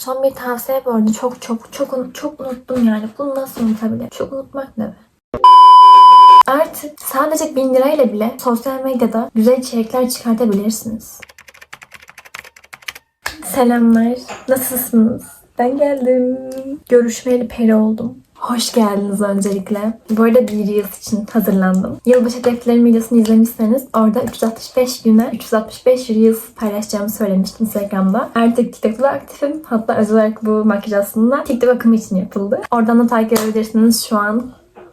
Son bir tavsiye bu arada çok çok çok çok unuttum yani. Bunu nasıl unutabilirim? Çok unutmak ne be? Artık sadece 1000 lirayla bile sosyal medyada güzel içerikler çıkartabilirsiniz. Selamlar. Nasılsınız? Ben geldim. Görüşmeyeli peri oldum. Hoş geldiniz öncelikle. Bu arada bir Reels için hazırlandım. Yılbaşı hedeflerim videosunu izlemişseniz orada 365 güne 365 Reels paylaşacağımı söylemiştim Instagram'da. Artık TikTok'ta aktifim. Hatta özel olarak bu makyaj aslında TikTok akımı için yapıldı. Oradan da takip edebilirsiniz şu an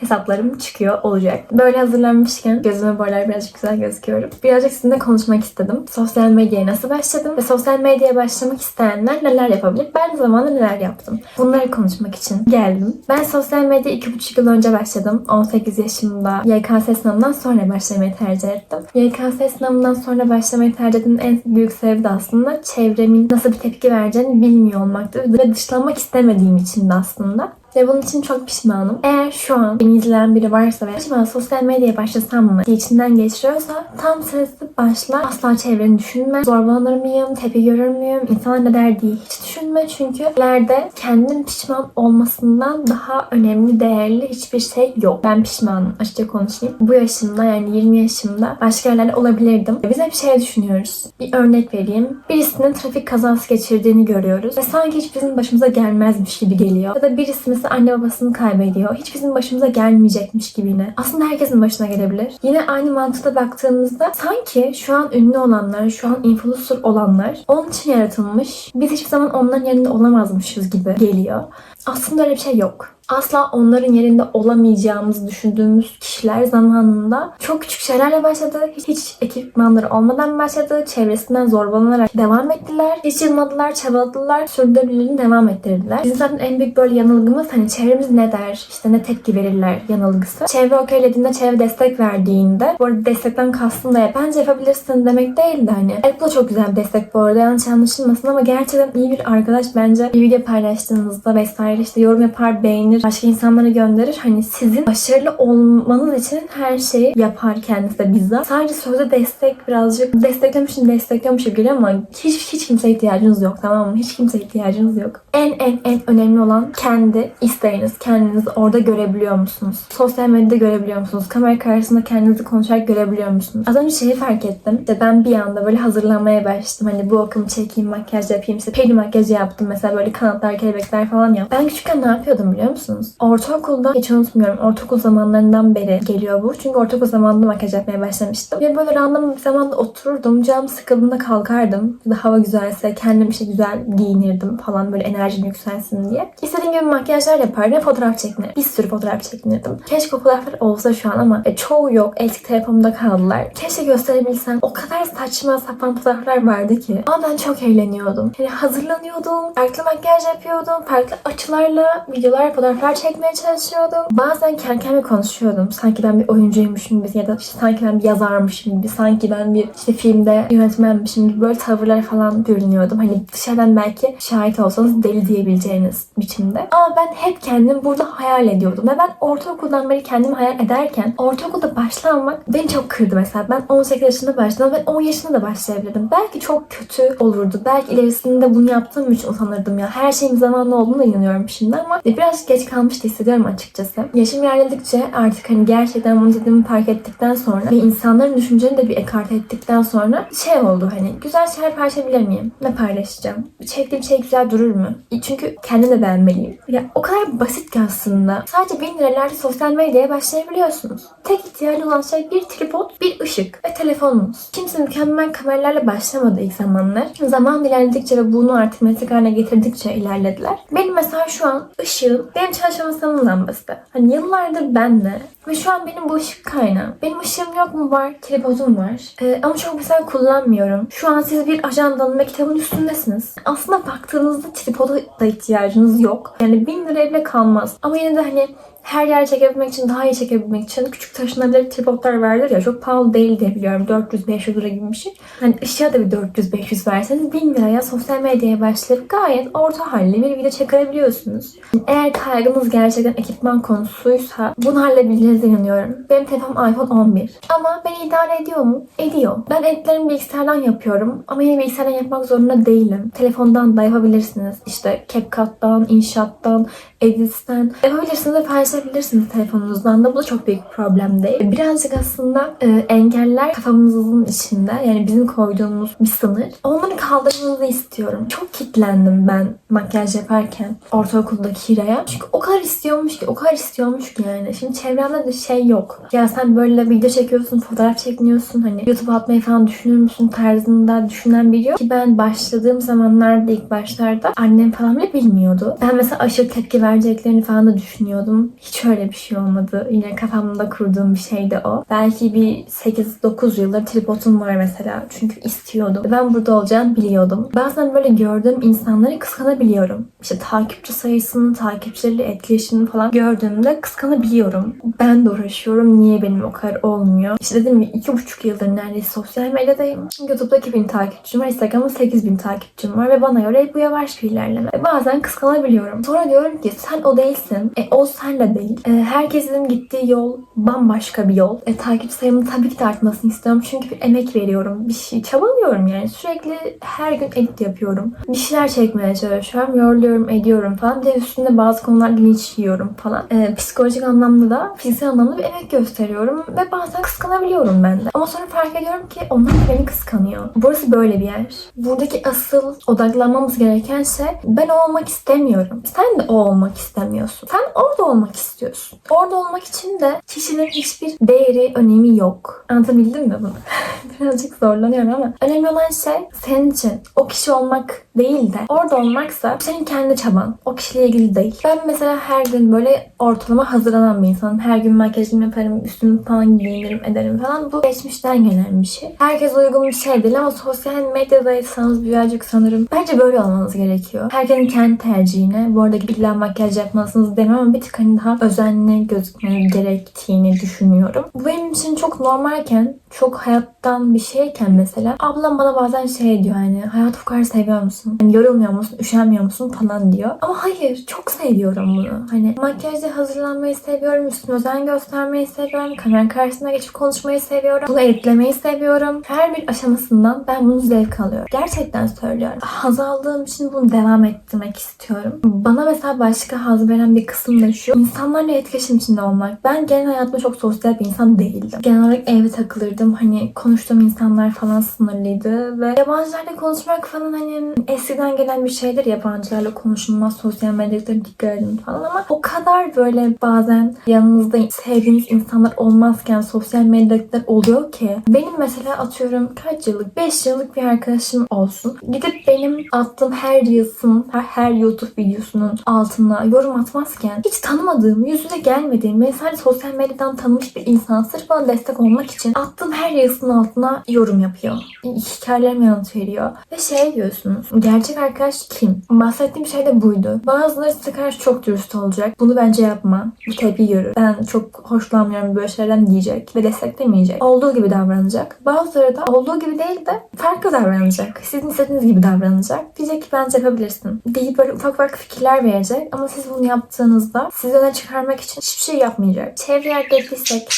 hesaplarım çıkıyor olacak. Böyle hazırlanmışken gözüme bu aralar birazcık güzel gözüküyorum. Birazcık sizinle konuşmak istedim. Sosyal medyaya nasıl başladım ve sosyal medyaya başlamak isteyenler neler yapabilir? Ben zamanında neler yaptım? Bunları konuşmak için geldim. Ben sosyal medyaya 2,5 yıl önce başladım. 18 yaşımda YKS sınavından sonra başlamayı tercih ettim. YKS sınavından sonra başlamayı tercih ettiğim en büyük sebebi de aslında çevremin nasıl bir tepki vereceğini bilmiyor olmaktı ve dışlanmak istemediğim için aslında. Ve bunun için çok pişmanım. Eğer şu an beni izleyen biri varsa ve acaba sosyal medyaya başlasam mı diye içinden geçiriyorsa tam sesli başla. Asla çevreni düşünme. Zorbalanır mıyım? Tepki görür müyüm? İnsanlar ne der diye hiç düşünme. Çünkü ileride kendin pişman olmasından daha önemli, değerli hiçbir şey yok. Ben pişmanım. Açıkça konuşayım. Bu yaşımda yani 20 yaşımda başka yerlerde olabilirdim. Biz hep şey düşünüyoruz. Bir örnek vereyim. Birisinin trafik kazası geçirdiğini görüyoruz. Ve sanki hiç bizim başımıza gelmezmiş gibi geliyor. Ya da birisi anne babasını kaybediyor. Hiç bizim başımıza gelmeyecekmiş gibi yine. Aslında herkesin başına gelebilir. Yine aynı mantıkla baktığımızda sanki şu an ünlü olanlar, şu an influencer olanlar onun için yaratılmış. Biz hiçbir zaman onların yerinde olamazmışız gibi geliyor. Aslında öyle bir şey yok. Asla onların yerinde olamayacağımızı düşündüğümüz kişiler zamanında çok küçük şeylerle başladı. Hiç, ekipmanları olmadan başladı. Çevresinden zorbalanarak devam ettiler. Hiç yılmadılar, çabaladılar. Sürdürülerini devam ettirdiler. Bizim zaten en büyük böyle yanılgımız hani çevremiz ne der, işte ne tepki verirler yanılgısı. Çevre okeylediğinde, çevre destek verdiğinde bu arada destekten kastım da bence yapabilirsin demek değil de hani. Evet çok güzel bir destek bu arada yanlış anlaşılmasın ama gerçekten iyi bir arkadaş bence bir video paylaştığınızda vesaire işte yorum yapar, beğenir, başka insanlara gönderir. Hani sizin başarılı olmanız için her şeyi yapar kendisi de bizzat. Sadece sözde destek birazcık desteklemişim destekliyormuş gibi geliyor ama hiç, hiç kimseye ihtiyacınız yok tamam mı? Hiç kimseye ihtiyacınız yok. En en en önemli olan kendi isteğiniz. Kendinizi orada görebiliyor musunuz? Sosyal medyada görebiliyor musunuz? Kamera karşısında kendinizi konuşarak görebiliyor musunuz? Az önce şeyi fark ettim. İşte ben bir anda böyle hazırlanmaya başladım. Hani bu akımı çekeyim, makyaj yapayım. İşte peri makyajı yaptım. Mesela böyle kanatlar, kelebekler falan yaptım. Ben küçükken ne yapıyordum biliyor musunuz? Ortaokulda hiç unutmuyorum. Ortaokul zamanlarından beri geliyor bu. Çünkü ortaokul zamanında makyaj yapmaya başlamıştım. Ve böyle random bir zamanda otururdum. Canım sıkıldığında kalkardım. Ya da hava güzelse kendim işte güzel giyinirdim falan böyle enerjim yükselsin diye. İstediğim gibi makyajlar yapardım. Fotoğraf çekinirdim. Bir sürü fotoğraf çekinirdim. Keşke fotoğraflar olsa şu an ama e, çoğu yok. Eski telefonumda kaldılar. Keşke gösterebilsem. O kadar saçma sapan fotoğraflar vardı ki. Ama ben çok eğleniyordum. Yani hazırlanıyordum. Farklı makyaj yapıyordum. Farklı açılarla videolar, fotoğraflar çekmeye çalışıyordum. Bazen kendi kendime konuşuyordum. Sanki ben bir oyuncuymuşum gibi ya da işte sanki ben bir yazarmışım gibi. Sanki ben bir işte filmde yönetmenmişim gibi böyle tavırlar falan görünüyordum. Hani dışarıdan belki şahit olsanız deli diyebileceğiniz biçimde. Ama ben hep kendim burada hayal ediyordum. Ve ben ortaokuldan beri kendimi hayal ederken ortaokulda başlamak beni çok kırdı mesela. Ben 18 yaşında başladım ve 10 yaşında da başlayabilirdim. Belki çok kötü olurdu. Belki ilerisinde bunu yaptığım için utanırdım ya. Her şeyin zamanlı olduğuna inanıyorum şimdi ama biraz geç kalmış da hissediyorum açıkçası. Yaşım ilerledikçe artık hani gerçekten bunu dediğimi fark ettikten sonra ve insanların düşüncelerini de bir ekart ettikten sonra şey oldu hani güzel şeyler paylaşabilir miyim? Ne paylaşacağım? Çektiğim şey güzel durur mu? Çünkü kendim de beğenmeliyim. Ya o kadar basit ki aslında. Sadece bin liralarla sosyal medyaya başlayabiliyorsunuz. Tek ihtiyacı olan şey bir tripod, bir ışık ve telefonunuz. Kimse mükemmel kameralarla başlamadı ilk zamanlar. Zaman ilerledikçe ve bunu artık meslek haline getirdikçe ilerlediler. Benim mesela şu an ışığım benim çalışma lambası. Hani yıllardır benle ve şu an benim bu ışık kaynağım. Benim ışığım yok mu var? Tripodum var. Ee, ama çok mesela kullanmıyorum. Şu an siz bir ajandanın ve kitabın üstündesiniz. Aslında baktığınızda tripoda da ihtiyacınız yok. Yani bin liraya bile kalmaz. Ama yine de hani her yer çekebilmek için, daha iyi çekebilmek için küçük taşınabilir tripodlar vardır ya çok pahalı değil diye biliyorum. 400-500 lira gibi bir şey. Hani ışığa da bir 400-500 verseniz 1000 liraya sosyal medyaya başlayıp gayet orta halli bir video çekebiliyorsunuz. Eğer kaygınız gerçekten ekipman konusuysa bunu halledebileceğinize inanıyorum. Benim telefonum iPhone 11. Ama beni idare ediyor mu? Ediyor. Ben editlerimi bilgisayardan yapıyorum. Ama yine bilgisayardan yapmak zorunda değilim. Telefondan da yapabilirsiniz. İşte CapCut'tan, InShot'tan, Edit'ten yapabilirsiniz ve paylaşabilirsiniz telefonunuzdan da. Bu da çok büyük bir problem değil. Birazcık aslında e, engeller kafamızın içinde. Yani bizim koyduğumuz bir sınır. Onları kaldırmanızı istiyorum. Çok kitlendim ben makyaj yaparken ortaokuldaki Hira'ya. Çünkü o kadar istiyormuş ki, o kadar istiyormuş ki yani. Şimdi çevremde de şey yok. Ya sen böyle video çekiyorsun, fotoğraf çekmiyorsun. Hani YouTube'a atmayı falan düşünür müsün tarzında düşünen biri yok. Ki ben başladığım zamanlarda ilk başlarda annem falan bile bilmiyordu. Ben mesela aşırı tepki vereceklerini falan da düşünüyordum. Hiç öyle bir şey olmadı. Yine kafamda kurduğum bir şeydi o. Belki bir 8-9 yıldır tripodum var mesela. Çünkü istiyordum. Ben burada olacağını biliyordum. Bazen böyle gördüğüm insanları kıskanabiliyorum. İşte takipçi sayısını, takipçileriyle etkileşimini falan gördüğümde kıskanabiliyorum. Ben de uğraşıyorum. Niye benim o kadar olmuyor? İşte dediğim gibi 2,5 yıldır neredeyse sosyal medyadayım. YouTube'da 2000 takipçim var. Instagram'da 8000 takipçim var. Ve bana göre bu yavaş bir ilerleme. Bazen kıskanabiliyorum. Sonra diyorum ki sen o değilsin. E, o sen de değil. E, herkesin gittiği yol bambaşka bir yol. E, takip sayımın tabii ki de artmasını istiyorum. Çünkü bir emek veriyorum. Bir şey çabalıyorum yani. Sürekli her gün edit yapıyorum. Bir şeyler çekmeye çalışıyorum. Yoruluyorum, ediyorum falan. Bir de üstünde bazı konular linç yiyorum falan. E, psikolojik anlamda da fiziksel anlamda bir emek gösteriyorum. Ve bazen kıskanabiliyorum ben de. Ama sonra fark ediyorum ki onlar beni kıskanıyor. Burası böyle bir yer. Buradaki asıl odaklanmamız gereken şey ben o olmak istemiyorum. Sen de o olmak istemiyorsun. Sen orada olmak istiyorsun. Orada olmak için de kişinin hiçbir değeri, önemi yok. Anlatabildim mi bunu? Birazcık zorlanıyorum ama önemli olan şey senin için o kişi olmak değil de orada olmaksa senin kendi çaban. O kişiyle ilgili değil. Ben mesela her gün böyle ortalama hazırlanan bir insanım. Her gün makyajımı yaparım, üstümü falan giyinirim, ederim falan. Bu geçmişten gelen bir şey. Herkes uygun bir şey değil ama sosyal medyadaysanız birazcık sanırım bence böyle olmanız gerekiyor. Herkesin kendi tercihine. Bu arada illa makyaj yapmalısınız demem ama bir tık hani daha özenli gözükmeniz gerektiğini düşünüyorum. Bu benim için çok normalken, çok hayattan bir şeyken mesela ablam bana bazen şey diyor hani hayatı bu kadar seviyor musun? Hani yorulmuyor musun? Üşenmiyor musun? falan diyor. Ama hayır çok seviyorum bunu. Hani makyajda hazırlanmayı seviyorum. Üstüme özen göstermeyi seviyorum. Kamera karşısına geçip konuşmayı seviyorum. Bunu editlemeyi seviyorum. Her bir aşamasından ben bunu zevk alıyorum. Gerçekten söylüyorum. Haz aldığım için bunu devam ettirmek istiyorum. Bana mesela başka haz veren bir kısım da şu. İnsanlarla etkileşim içinde olmak. Ben genel hayatımda çok sosyal bir insan değildim. Genel olarak evde takılırdım. Hani konuştuğum insanlar falan sınırlıydı ve yabancılarla konuşmak falan hani eskiden gelen bir şeydir yabancılarla konuşulmaz sosyal medyada dikkat edin falan ama o kadar böyle bazen yanınızda sevdiğiniz insanlar olmazken sosyal medyada oluyor ki benim mesela atıyorum kaç yıllık 5 yıllık bir arkadaşım olsun gidip benim attığım her Reels'ın her, her YouTube videosunun altına yorum atmazken hiç tanımadığım yüzüne gelmediğim ve sadece sosyal medyadan tanımış bir insan sırf bana destek olmak için attığım her Reels'ın altına yorum yapıyor. Hikayelerime yanıt veriyor. Ve şey diyorsunuz. Gerçek arkadaş kim? Bahsettiğim şey de buydu. Bazıları size karşı çok dürüst olacak. Bunu bence yapma. Bu tepki görür. Ben çok hoşlanmıyorum böyle şeylerden diyecek. Ve desteklemeyecek. Olduğu gibi davranacak. Bazıları da olduğu gibi değil de farklı davranacak. Sizin istediğiniz gibi davranacak. Diyecek ki bence yapabilirsin. Deyip böyle ufak ufak fikirler verecek. Ama siz bunu yaptığınızda sizi öne çıkarmak için hiçbir şey yapmayacak. Çevre hallettiysek,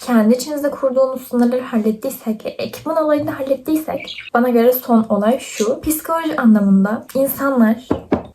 kendi içinizde kurduğunuz sınırları hallettiysek, ekipman olayını hallettiysek bana göre son olay şu. Psikoloji anlamında insanlar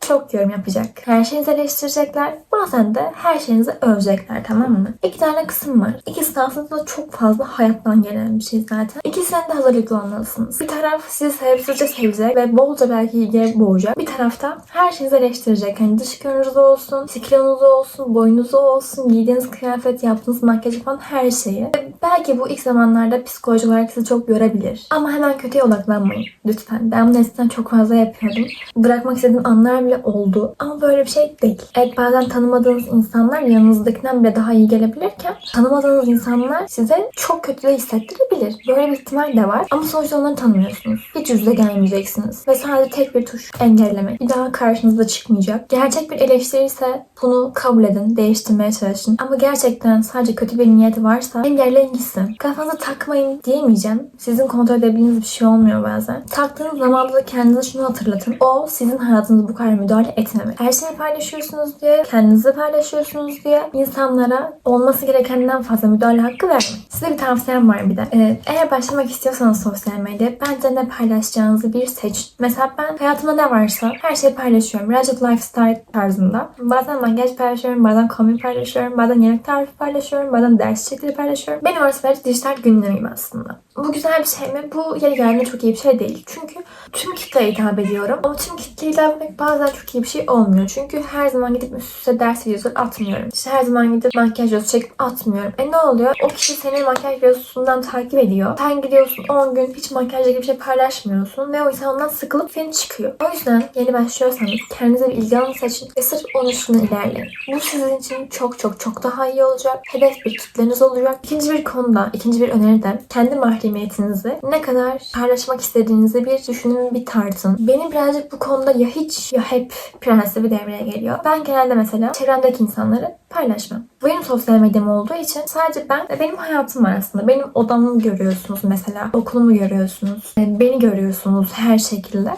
çok yorum yapacak. Her şeyinizi eleştirecekler. Bazen de her şeyinizi övecekler tamam mı? İki tane kısım var. İkisi de aslında çok fazla hayattan gelen bir şey zaten. İkisine de hazırlıklı olmalısınız. Bir taraf sizi sevsizce sevecek ve bolca belki ilgiye boğacak. Bir tarafta her şeyinizi eleştirecek. Hani dış görünüş olsun, kilonuz olsun, boyunuz olsun, giydiğiniz kıyafet, yaptığınız makyaj falan her şeyi. Ve belki bu ilk zamanlarda psikolojik olarak sizi çok yorabilir. Ama hemen kötüye odaklanmayın. Lütfen. Ben bunu eskiden çok fazla yapıyordum. Bırakmak istediğim anlar bile bile oldu. Ama böyle bir şey değil. Evet bazen tanımadığınız insanlar yanınızdakinden bile daha iyi gelebilirken tanımadığınız insanlar size çok kötü de hissettirebilir. Böyle bir ihtimal de var. Ama sonuçta onları tanımıyorsunuz. Hiç yüzde gelmeyeceksiniz. Ve sadece tek bir tuş engellemek. Bir daha karşınıza çıkmayacak. Gerçek bir eleştiri ise bunu kabul edin. Değiştirmeye çalışın. Ama gerçekten sadece kötü bir niyeti varsa engelleyin gitsin. Kafanıza takmayın diyemeyeceğim. Sizin kontrol edebildiğiniz bir şey olmuyor bazen. Taktığınız zamanda da kendinize şunu hatırlatın. O sizin hayatınıza bu kadar müdahale etmemek. Her şeyi paylaşıyorsunuz diye, kendinizi paylaşıyorsunuz diye insanlara olması gerekenden fazla müdahale hakkı vermeyin. Size bir tavsiyem var bir de. Ee, eğer başlamak istiyorsanız sosyal medya bence ne paylaşacağınızı bir seçin. Mesela ben hayatımda ne varsa her şeyi paylaşıyorum. Birazcık lifestyle tarzında. Bazen makyaj paylaşıyorum, bazen komik paylaşıyorum, bazen yemek tarifi paylaşıyorum, bazen ders çekleri paylaşıyorum. Benim orası birazcık dijital gündemim aslında. Bu güzel bir şey mi? Bu yeri geldiğinde çok iyi bir şey değil. Çünkü tüm kitleye hitap ediyorum. Ama tüm kitleye hitap etmek bazen çok iyi bir şey olmuyor. Çünkü her zaman gidip üst üste ders videosu atmıyorum. İşte her zaman gidip makyaj videosu çekip atmıyorum. E ne oluyor? O kişi seni makyaj videosundan takip ediyor. Sen gidiyorsun 10 gün hiç makyajla ilgili bir şey paylaşmıyorsun. Ve o insan ondan sıkılıp seni çıkıyor. O yüzden yeni başlıyorsanız kendinize bir ilgi alanı seçin ve sırf onun üstüne ilerleyin. Bu sizin için çok çok çok daha iyi olacak. Hedef bir kitleniz olacak. İkinci bir konuda, ikinci bir öneri de kendi mahremiyetinizi ne kadar paylaşmak istediğinizi bir düşünün, bir tartın. Benim birazcık bu konuda ya hiç ya hep prensibi devreye geliyor. Ben genelde mesela çevremdeki insanları paylaşmam. Bu benim sosyal medyam olduğu için sadece ben ve benim hayatım var aslında. Benim odamı görüyorsunuz mesela. Okulumu görüyorsunuz. Beni görüyorsunuz her şekilde.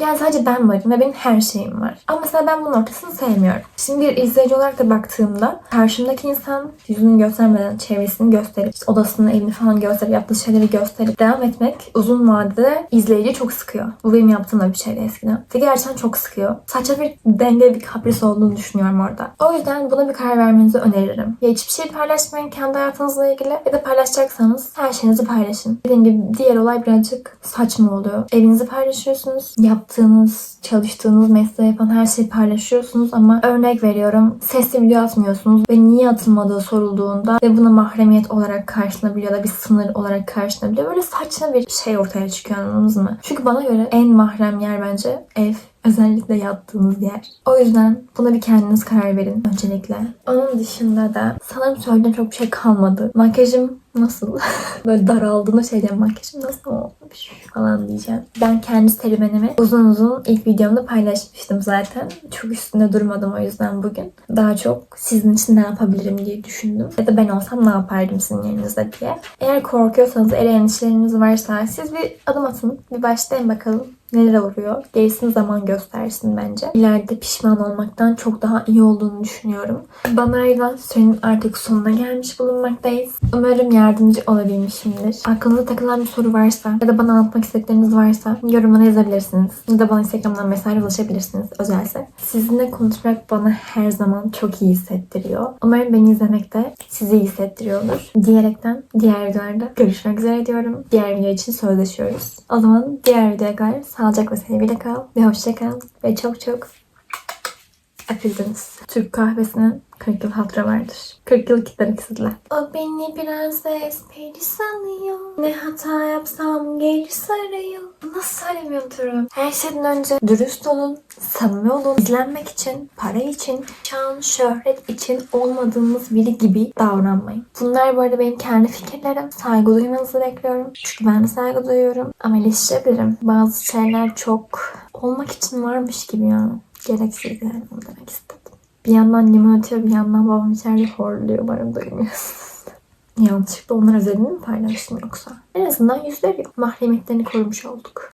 Yani sadece ben varım ve benim her şeyim var. Ama mesela ben bunun ortasını sevmiyorum. Şimdi bir izleyici olarak da baktığımda karşımdaki insan yüzünü göstermeden çevresini gösterip işte odasını, evini falan gösterip yaptığı şeyleri gösterip devam etmek uzun vadede izleyici çok sıkıyor. Bu benim yaptığım da bir şeydi eskiden. Ve gerçekten çok sıkıyor. Saçma bir denge bir kapris olduğunu düşünüyorum orada. O yüzden buna bir karar vermenizi öneririm. Ya hiçbir şey paylaşmayın kendi hayatınızla ilgili ya da paylaşacaksanız her şeyinizi paylaşın. Dediğim gibi diğer olay birazcık saçma oluyor. Evinizi paylaşıyorsunuz. Yaptığınız, çalıştığınız mesleği yapan her şeyi paylaşıyorsunuz ama örnek veriyorum sesli video atmıyorsunuz ve niye atılmadığı sorulduğunda ve buna mahremiyet olarak karşılanabiliyor da bir sınır olarak karşılanabiliyor. Böyle saçma bir şey ortaya çıkıyor anladınız mı? Çünkü bana göre en mahrem yer bence ev. Özellikle yattığınız yer. O yüzden buna bir kendiniz karar verin öncelikle. Onun dışında da sanırım söylediğim çok bir şey kalmadı. Makyajım nasıl? Böyle daraldığında şey diyeceğim makyajım nasıl olmuş falan diyeceğim. Ben kendi serüvenimi uzun uzun ilk videomda paylaşmıştım zaten. Çok üstünde durmadım o yüzden bugün. Daha çok sizin için ne yapabilirim diye düşündüm. Ya da ben olsam ne yapardım sizin yerinizde diye. Eğer korkuyorsanız, eğer endişeleriniz varsa siz bir adım atın. Bir başlayın bakalım neler oluyor. Gerisini zaman göstersin bence. İleride pişman olmaktan çok daha iyi olduğunu düşünüyorum. Bana ayrılan sürenin artık sonuna gelmiş bulunmaktayız. Umarım yardımcı olabilmişimdir. Aklınıza takılan bir soru varsa ya da bana anlatmak istedikleriniz varsa yorumlara yazabilirsiniz. Ya da bana Instagram'dan mesaj ulaşabilirsiniz özelse. Sizinle konuşmak bana her zaman çok iyi hissettiriyor. Umarım beni izlemek de sizi iyi hissettiriyordur. Diyerekten diğer videolarda görüşmek üzere diyorum. Diğer video için sözleşiyoruz. O zaman diğer videoya kadar sağlıcakla sevgiyle kal ve hoşça kal ve çok çok öpüldünüz. Türk kahvesinin 40 yıl hatırı vardır. 40 yıl kitler sizler. O beni biraz espri sanıyor. Ne hata yapsam geri sarıyor. Nasıl söylemiyorum? Her şeyden önce dürüst olun, samimi olun. İzlenmek için, para için, şan, şöhret için olmadığınız biri gibi davranmayın. Bunlar bu arada benim kendi fikirlerim. Saygı duymanızı bekliyorum. Çünkü ben de saygı duyuyorum. Ama eleştirebilirim. Bazı şeyler çok olmak için varmış gibi ya. Gereksiz yani onu demek istedim. Bir yandan limon atıyor bir yandan babam içeride horluyor. Umarım duymuyorsunuz. Yanlışlıkla onlar özelini mi paylaştım yoksa? En azından yüzleri yok. Mahremiyetlerini korumuş olduk.